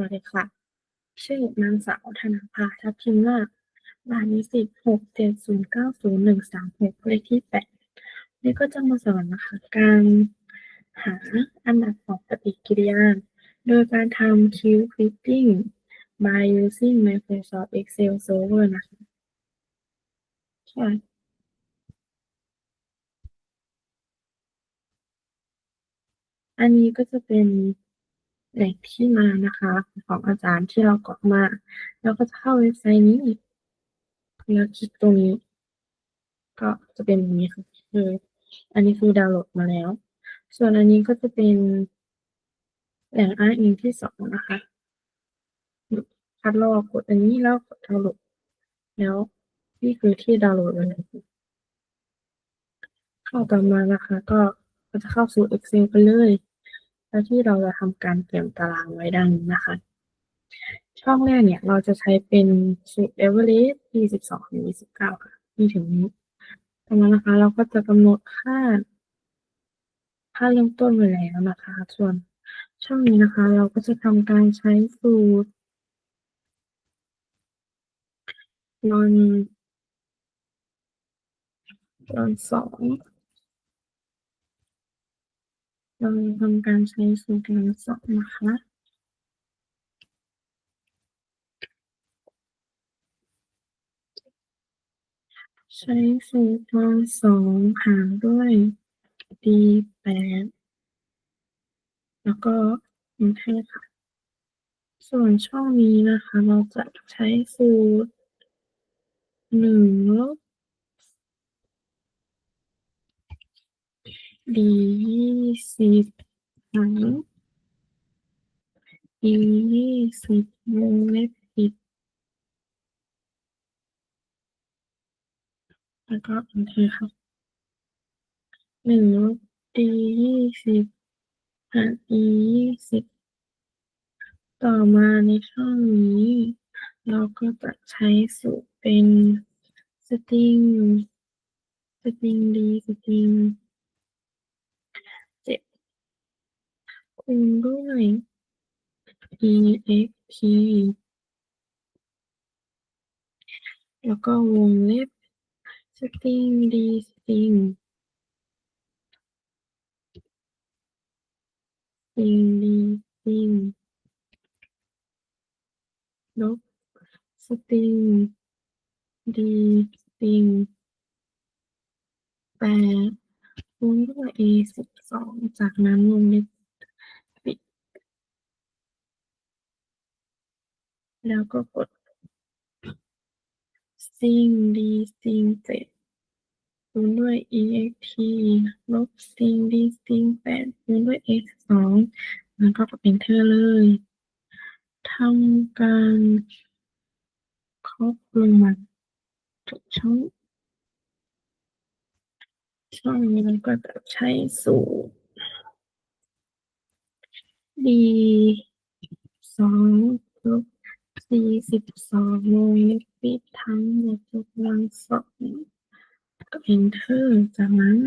วัสดีค่ะ ชื่อนางสาวธนาภาทัพทิมนาครหัสนิสิตหกเจ็ดศูนย์เก้าศูนย์หนึ่งสามหกเลขที่แปดนี่ก็จะมาสอนนะคะ การหาอันดับของปฏิกิริยา โดยการทำ queue fitting by using Microsoft Excel Server นะคะใช่อันนี้ก็จะเป็น แหล่งที่มานะคะ ของอาจารย์ที่เรากรอกมา แล้วก็จะเข้าเว็บไซต์นี้ แล้วคลิกตรงนี้ ก็จะเป็นแบบนี้ค่ะคืออันนี้คือดาวน์โหลดมาแล้ว ส่วนอันนี้ก็จะเป็นแหล่งอ้างอิงที่สองนะคะคัดลอกกดอันนี้แล้วกดดาวน์โหลด แล้วนี่คือที่ดาวน์โหลดเลยเข้าต่อมานะคะ ก็ก็จะเข้าสู่ Excel กันเลย แล้วที่เราจะทำการเตรียมตารางไว้ดังนี้นะคะ ช่องแรกเนี่ยเราจะใช้เป็นสูตร average ที่สิบสองถึงยี่สิบเก้าค่ะนี่ถึงนี้ตรงนั้นนะคะ เราก็จะกำหนดค่า ค่าเริ่มต้นไว้แล้วนะคะ ส่วนช่องนี้นะคะ เราก็จะทำการใช้สูตร run run สอง เราทำการใช้สูตร run สองนะคะใช้สูตร run สองหารด้วย d แปดแล้วก็ enter ค่ะ ส่วนช่องนี้นะคะ เราจะใช้สูตรหนึ่งลบ d ยี่สิบหาร e ยี่สิบวงเล็บปิดแล้วก็ enter ค่ะหนึ่งลบ d ยี่สิบหาร e ยี่สิบต่อมาในช่องนี้ เราก็จะใช้สูตรเป็น string string d string คูณด้วย ext แล้วก็วงเล็บ string d string string d string ลบ string d string แปดคูณด้วย a สิบสองจากนั้นวงเล็บปิด แล้วก็กด string d string เจ็ดคูณด้วย ext ลบ string d string แปดคูณด้วย a สิบสองแล้วก็กด enter เลยทำการครอบลงมาทุกช่องช่องนี้เราก็จะใช้สูตร d สองลบ c สิบสองวงเล็บปิดทั้งหมดยกกำลังสองก็ enter จากนั้น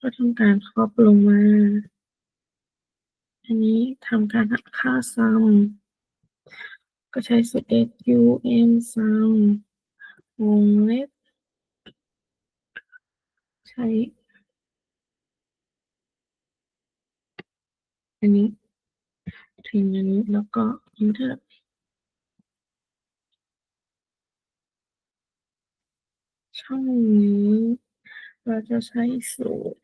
ก็ทำการครอบลงมา อันนี้ทำการหาค่า sum ก็ใช้สูตร sum sum วงเล็บ ใช้ อันนี้ถึงอันนี้แล้วก็ enter ช่องนี้ เราจะใช้สูตร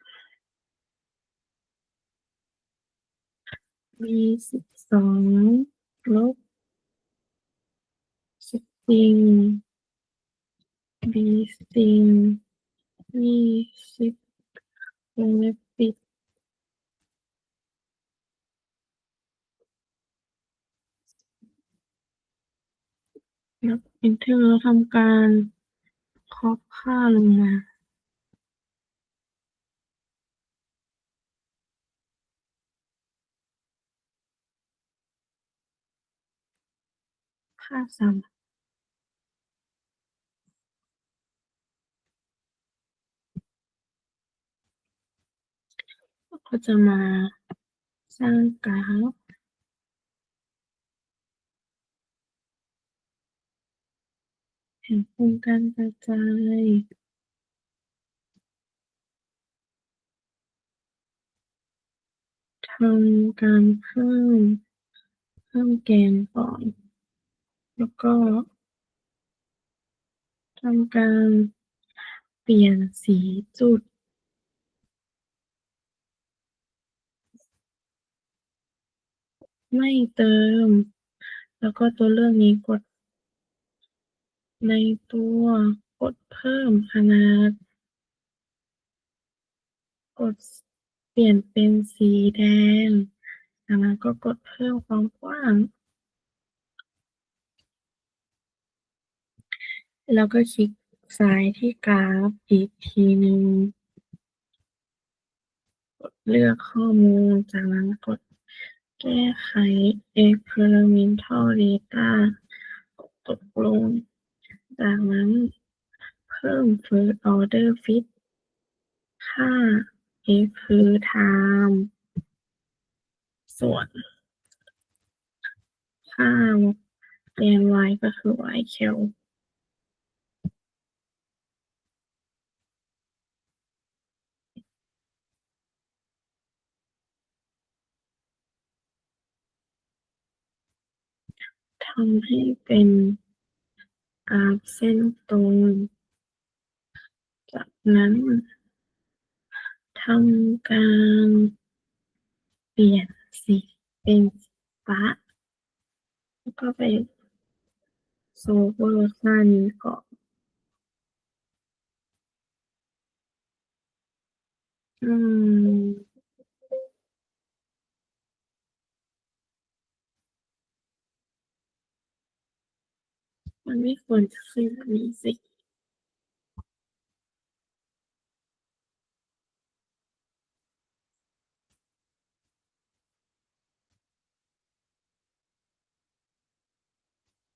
b สิบสองลบ string b string ยี่สิบวงเล็บปิดแล้ว enter แล้วทำการ ครอบค่าลงมาค่า sum ก็จะมาสร้างกราฟ นโครงการกระจายทำการเพิ่มเพิ่มแกนก่อน แล้วก็ทำการเปลี่ยนสีจุด ไม่เติม แล้วก็ตัวเลือกนี้กด ในตัว กดเพิ่มขนาด กดเปลี่ยนเป็นสีแดงจากนั้นก็กดเพิ่มความกว้าง แล้วก็คลิกซ้ายที่กราฟอีกทีหนึ่งกดเลือกข้อมูล จากนั้นกดแก้ไข Experimental Data กดตกลง จากนั้นเพิ่ม First Order Fit ค่า x คือ Time ส่วน ค่าแกน y ก็คือ ycal ทำให้เป็น กราฟเส้นตรง จากนั้นทำการเปลี่ยนสีเป็นสีฟ้า แล้วก็ไป Solver ค่านี้ก่อนอืม มันไม่ควรจะขึ้นแบบนี้สิ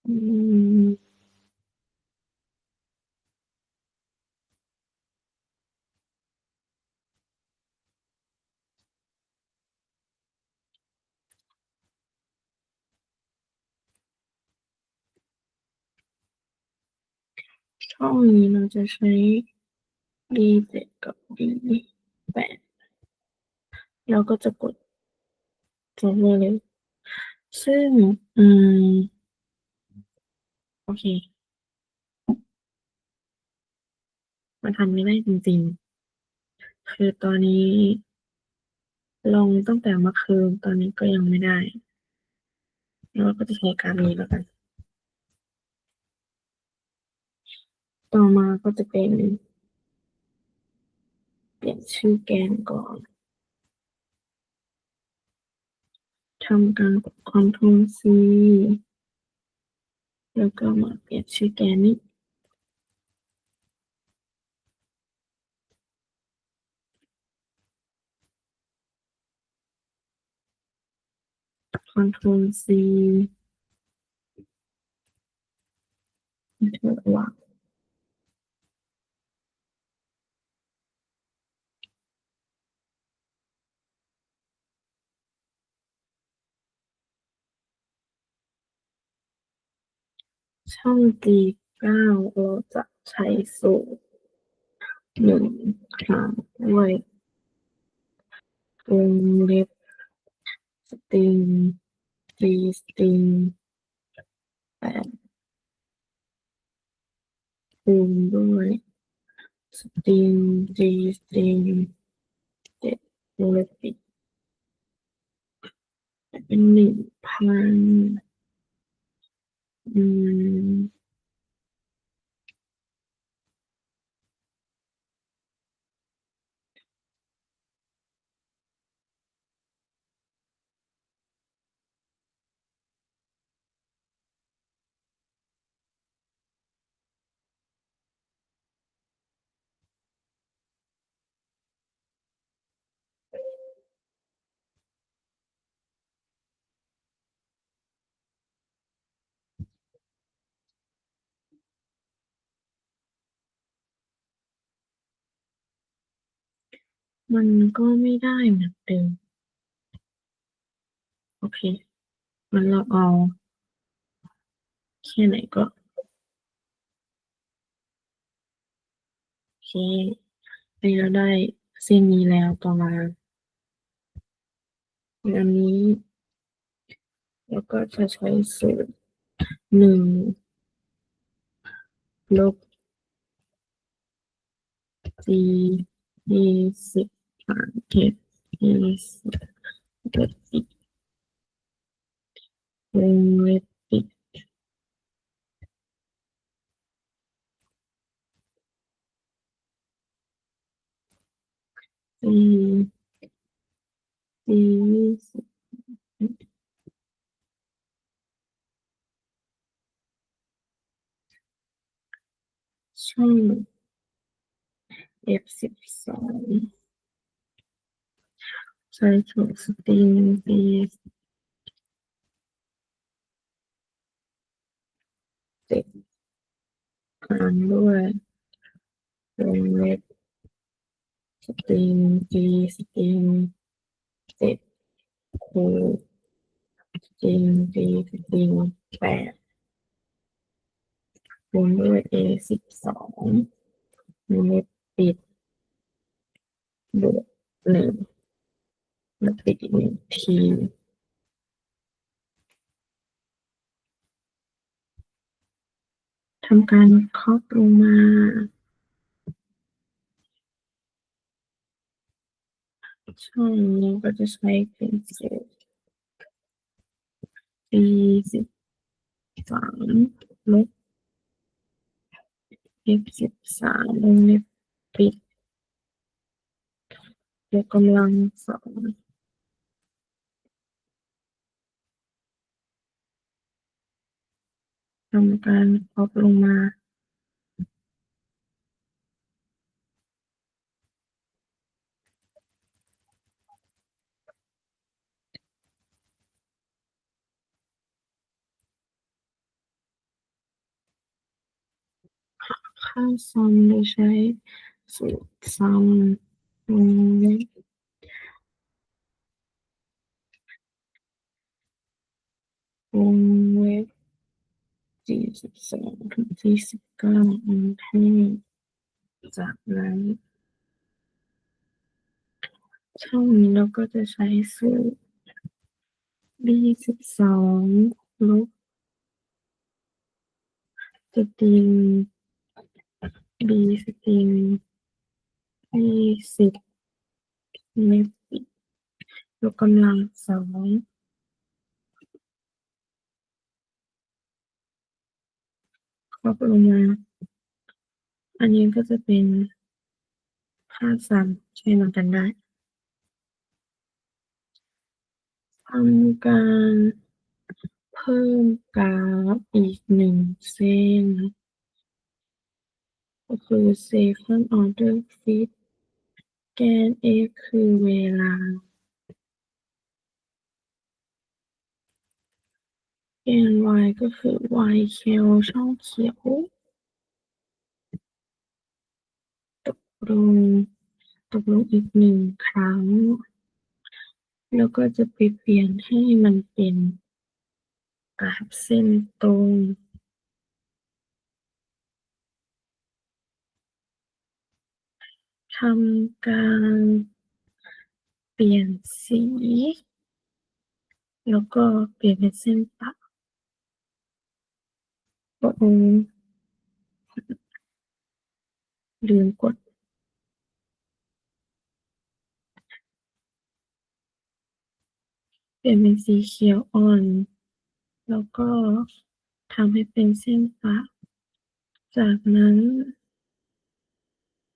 อืม ช่องนี้เราจะใช้ D7 กับ D8 แล้วก็จะกด Solver เลย ซึ่ง อืม โอเค มันทำไม่ได้จริงๆ คือตอนนี้ ลองตั้งแต่เมื่อคืนตอนนี้ก็ยังไม่ได้เราก็จะใช้กาฟนี้แล้วกัน ต่อมาก็จะเป็น เปลี่ยนชื่อแกนก่อนทำการกด Ctrl C แล้วก็มาเปลี่ยนชื่อแกนนี้ Ctrl C เถอะว่ะ ช่อง D9 เราจะใช้สูตรหนึ่งหารด้วยวงเล็บสตริงตีสตริงแปดคูณด้วยสตริงตีสตริงเจ็ดวงเล็บปิดเป็นหนึ่งพัน ม มันก็ไม่ได้เหมือนเดิมโอเคงั้นเราเอาแค่ไหนก็โอันนี้เราได้เส้นนี้แล้วต่อมาอันนี้ แล้วก็จะใช้สูตรหนึ่งลบ g ยี่สิบหารเจ็ดยี่สิบ ลบอีกวงเล็ ใช้ถูกสตริง b เจ็ดอ่านด้วยวงเล็บสตริง g สตริงเจ็ดคูสตริง g สตริงแปดคูณด้วย a สิบสองวงเล็บปิดบวกหนึ่ง แล้วปิดอีกหนึ่งที ทำการครอบลงมา ช่องนี้ก็จะใช้เป็นสูตร b สิบสามลบ f สิบสามวงเล็บปิดยกกำลังสอง ทำการครอบลงมาค่าซัมโดยใช้สูตรซัมวงเล็บวงเล็บ สี่สิบสองถึงสี่สิบเก้าอันแท่จากนั้นช่องนี้เราก็จะใช้สูตร b สิบสองลบสตริง b สตริงยี่สิบเล็บปิดยกกำลังสอง ครอบลงมา อันนี้ก็จะเป็นค่าซัมใช้มกันได้ทำการเพิ่มกราฟอีกหนึ่งเส้น ก็คือ second order fit แกน x คือเวลา แกน y ก็คือ y เคียวช่องเขียวตกลงตกลงอีกหนึ่งครั้ง แล้วก็จะไปเปลี่ยนให้มันเป็นกราฟเส้นตรงทำการเปลี่ยนสี แล้วก็เปลี่ยนเป็นเส้นตัด โอ้โหลืมกดเปลี่ยนเป็นสีเขียวอ่อน แล้วก็ทำให้เป็นเส้นตัดจากนั้น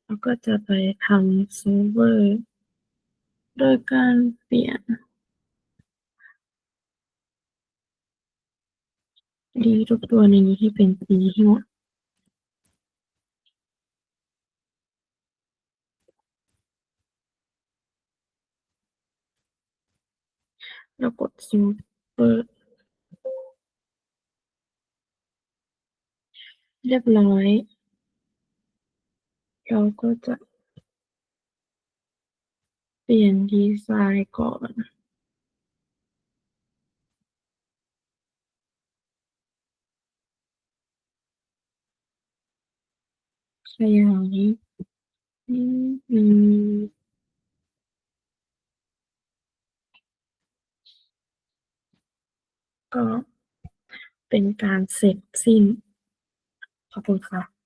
เราก็จะไปทำโซเวอร์ โดยการเปลี่ยน ดีทุกตัวในนี้ให้เป็นสีให้หมดแล้วกดซูเปอร์เรียบร้อย เราก็จะเปลี่ยนดีไซน์ก่อน ขยายอือฮึก็เป็นการเสร็จสิ้น ขอบคุณค่ะ